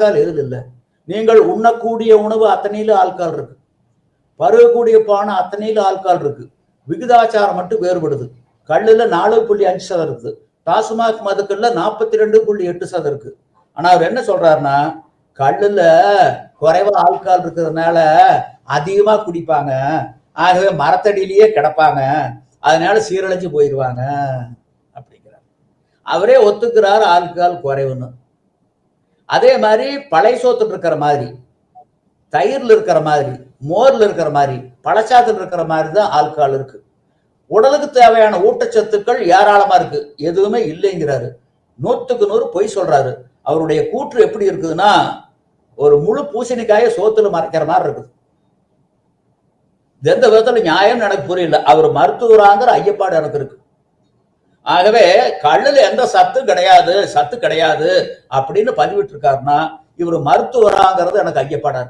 Alcohol எதில் இல்லை நீங்கள் உண்ணக்கூடிய உணவு அத்தனையில ஆல்கால் இருக்கு. பருகக்கூடிய பானம் அத்தனையில ஆல்கால் இருக்கு. விகிதாச்சாரம் மட்டும் வேறுபடுது. கல்லுல நாலு புள்ளி அஞ்சு சதம் இருக்குது. டாஸ்மாக் மதுக்கல்ல நாற்பத்தி ரெண்டு புள்ளி எட்டு சதம் இருக்கு. ஆனா அவர் என்ன சொல்றாருன்னா கல்லுல குறைவா ஆல்கால் இருக்கிறதுனால அதிகமா குடிப்பாங்க. ஆகவே மரத்தடியிலேயே கிடப்பாங்க. அதனால சீரழிஞ்சு போயிடுவாங்க அப்படிங்கிறார். அவரே ஒத்துக்கிறார் ஆல்கால் குறைவுன்னு. அதே மாதிரி பழைய சோத்துல இருக்கிற மாதிரி தயிர்ல இருக்கிற மாதிரி மோர்ல இருக்கிற மாதிரி பழச்சாத்துல இருக்கிற மாதிரி தான் ஆல்கால் இருக்கு. உடலுக்கு தேவையான ஊட்டச்சத்துக்கள் ஏராளமா இருக்கு. எதுவுமே இல்லைங்கிறாரு. நூத்துக்கு நூறு பொய் சொல்றாரு. அவருடைய கூற்று எப்படி இருக்குதுன்னா ஒரு முழு பூசணிக்காய சோத்துல மறைக்கிற மாதிரி இருக்குது. எந்த விதத்துல நியாயம் எனக்கு புரியல. அவர் மருத்துவராங்கிற ஐயப்பாடு எனக்கு இருக்கு. ஆகவே கல்லுல எந்த சத்து கிடையாது சத்து கிடையாது அப்படின்னு பதிவிட்டு இருக்காருன்னா இவர் மருத்துவராங்கிறது எனக்கு ஐயப்படாது